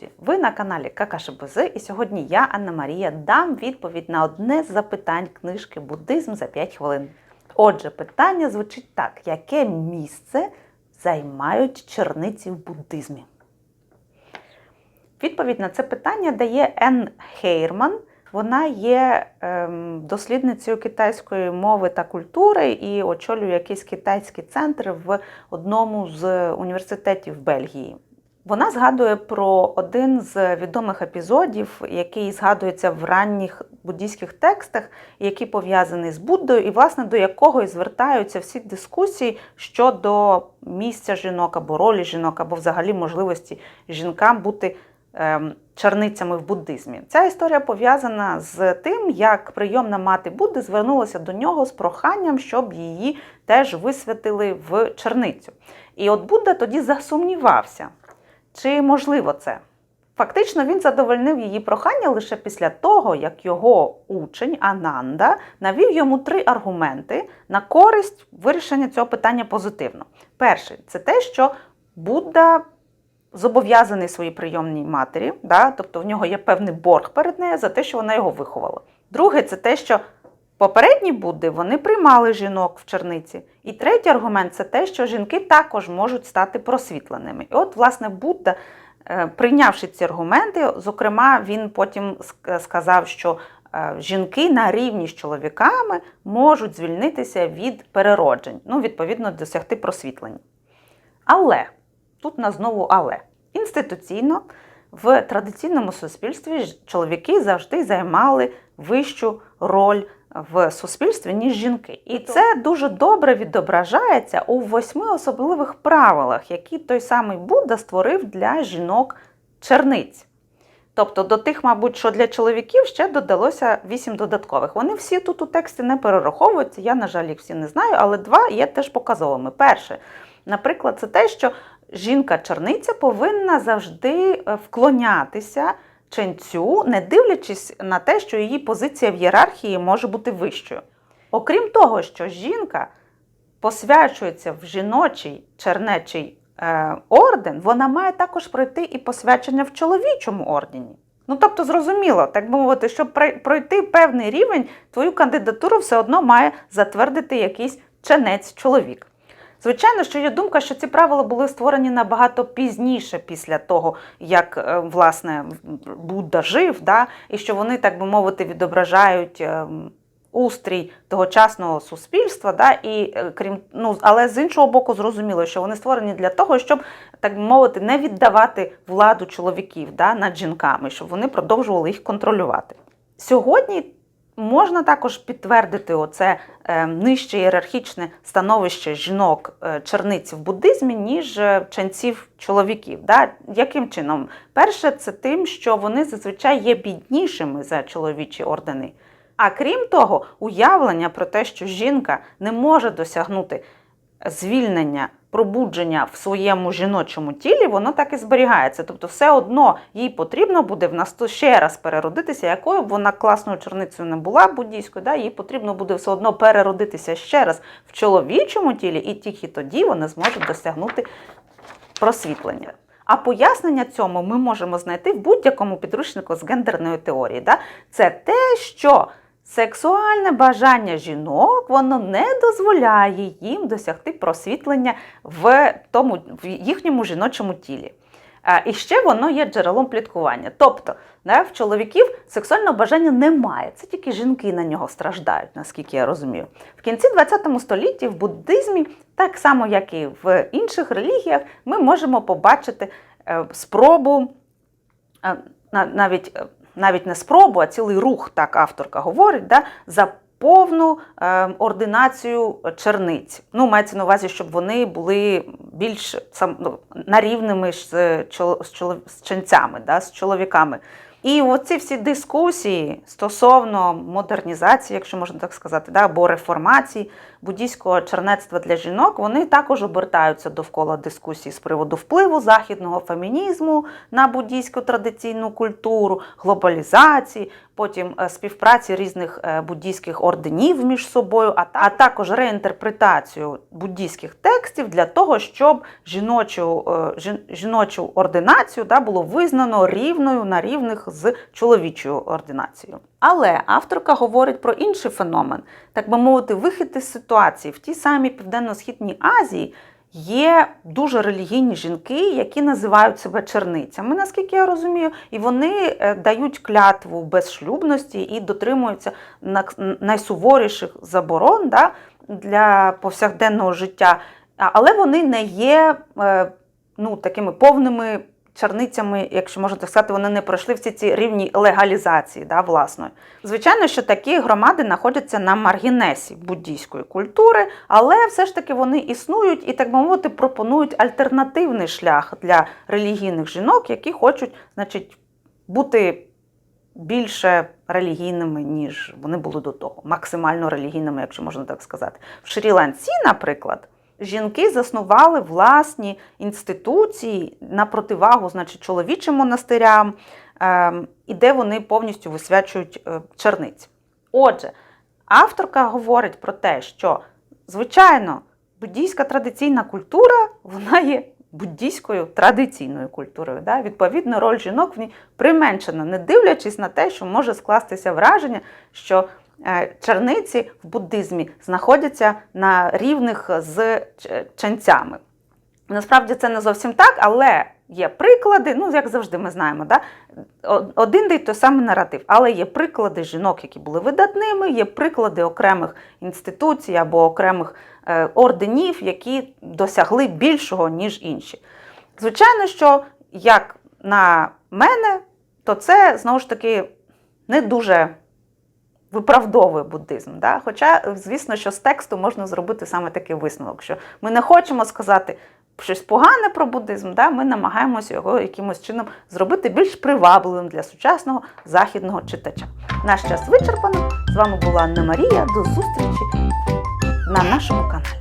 друзі! Ви на каналі ККШБЗ і сьогодні я, Анна Марія, дам відповідь на одне з запитань книжки Буддизм за 5 хвилин. Отже, питання звучить так: яке місце займають черниці в буддизмі? Відповідь на це питання дає Енн Хейрман. Вона є ем, дослідницею китайської мови та культури і очолює якийсь китайський центр в одному з університетів Бельгії. Вона згадує про один з відомих епізодів, який згадується в ранніх буддійських текстах, який пов'язаний з Буддою, і, власне, до якого і звертаються всі дискусії щодо місця жінок або ролі жінок, або взагалі можливості жінкам бути ем, черницями в буддизмі. Ця історія пов'язана з тим, як прийомна мати Будди звернулася до нього з проханням, щоб її теж висвятили в черницю. І от Будда тоді засумнівався. Чи можливо це? Фактично, він задовольнив її прохання лише після того, як його учень Ананда навів йому три аргументи на користь вирішення цього питання позитивно. Перший це те, що Будда зобов'язаний своїй прийомній матері, да? тобто в нього є певний борг перед нею за те, що вона його виховала. Друге, це те, що Попередні Будди вони приймали жінок в черниці. І третій аргумент це те, що жінки також можуть стати просвітленими. І от, власне, Будда, е, прийнявши ці аргументи, зокрема, він потім сказав, що е, жінки на рівні з чоловіками можуть звільнитися від перероджень, ну, відповідно, досягти просвітлення. Але тут на знову але інституційно в традиційному суспільстві чоловіки завжди займали вищу роль в суспільстві, ніж жінки. І це дуже добре відображається у восьми особливих правилах, які той самий Будда створив для жінок-черниць. Тобто до тих, мабуть, що для чоловіків ще додалося вісім додаткових. Вони всі тут у тексті не перераховуються, я, на жаль, їх всі не знаю, але два є теж показовими. Перше, наприклад, це те, що жінка-черниця повинна завжди е, вклонятися ченцю, не дивлячись на те, що її позиція в ієрархії може бути вищою. Окрім того, що жінка посвячується в жіночий чернечий е, орден, вона має також пройти і посвячення в чоловічому ордені. Ну, тобто, зрозуміло, так би мовити, щоб пройти певний рівень, твою кандидатуру все одно має затвердити якийсь ченець чоловік. Звичайно, що є думка, що ці правила були створені набагато пізніше, після того, як е, власне Будда жив, да, і що вони, так би мовити, відображають. Ем, устрій тогочасного суспільства, да, і е, крім ну, але з іншого боку, зрозуміло, що вони створені для того, щоб так би мовити, не віддавати владу чоловіків да, над жінками, щоб вони продовжували їх контролювати. Сьогодні Можна також підтвердити оце е, нижче ієрархічне становище жінок е, в буддизмі, ніж е, ченців чоловіків. Да? Яким чином? Перше, це тим, що вони зазвичай є біднішими за чоловічі ордени. А крім того, уявлення про те, що жінка не може досягнути звільнення пробудження в своєму жіночому тілі, воно так і зберігається. Тобто, все одно їй потрібно буде в нас ще раз переродитися, якою б вона класною черницею не була буддійською, да, їй потрібно буде все одно переродитися ще раз в чоловічому тілі, і тільки тоді вони зможуть досягнути просвітлення. А пояснення цьому ми можемо знайти в будь-якому підручнику з гендерної теорії. Да? Це те, що Сексуальне бажання жінок воно не дозволяє їм досягти просвітлення в тому, в їхньому жіночому тілі. І ще воно є джерелом пліткування. Тобто в чоловіків сексуального бажання немає. Це тільки жінки на нього страждають, наскільки я розумію. В кінці ХХ столітті в буддизмі, так само як і в інших релігіях, ми можемо побачити е, спробу е, навіть е, навіть не спробу, а цілий рух, так авторка говорить, да, за повну е, ординацію черниць. Ну, мається на увазі, щоб вони були більш сам, ну, нарівними з, з, з ченцями, да, з чоловіками. І оці всі дискусії стосовно модернізації, якщо можна так сказати, да, або реформації буддійського чернецтва для жінок, вони також обертаються довкола дискусії з приводу впливу західного фемінізму на буддійську традиційну культуру, глобалізації, потім е, співпраці різних е, буддійських орденів між собою, а, також реінтерпретацію буддійських текстів для того, щоб жіночу, е, жіночу ординацію да, було визнано рівною на рівних з чоловічою ординацією. Але авторка говорить про інший феномен, так би мовити, вихід із ситуації в тій самій південно-східній Азії. Є дуже релігійні жінки, які називають себе черницями, наскільки я розумію, і вони е, дають клятву безшлюбності і дотримуються найсуворіших заборон да, для повсякденного життя. Але вони не є е, ну, такими повними черницями, якщо можна так сказати, вони не пройшли всі ці рівні легалізації да, власної. Звичайно, що такі громади знаходяться на маргінесі буддійської культури, але все ж таки вони існують і, так би мовити, пропонують альтернативний шлях для релігійних жінок, які хочуть, значить, бути більше релігійними, ніж вони були до того, максимально релігійними, якщо можна так сказати. В Шрі-Ланці, наприклад, жінки заснували власні інституції на противагу, значить, чоловічим монастирям, ем, і де вони повністю висвячують е, черниць. Отже, авторка говорить про те, що, звичайно, буддійська традиційна культура вона є буддійською традиційною культурою. Да? Відповідно, роль жінок в ній применшена, не дивлячись на те, що може скластися враження, що черниці в буддизмі знаходяться на рівних з ченцями. Насправді це не зовсім так, але є приклади, ну як завжди ми знаємо, да? один й той самий наратив, але є приклади жінок, які були видатними, є приклади окремих інституцій або окремих е, орденів, які досягли більшого, ніж інші. Звичайно, що як на мене, то це знову ж таки не дуже виправдовує буддизм. Да? Хоча, звісно, що з тексту можна зробити саме такий висновок, що ми не хочемо сказати щось погане про буддизм, да? ми намагаємося його якимось чином зробити більш привабливим для сучасного західного читача. Наш час вичерпано. З вами була Анна Марія. До зустрічі на нашому каналі.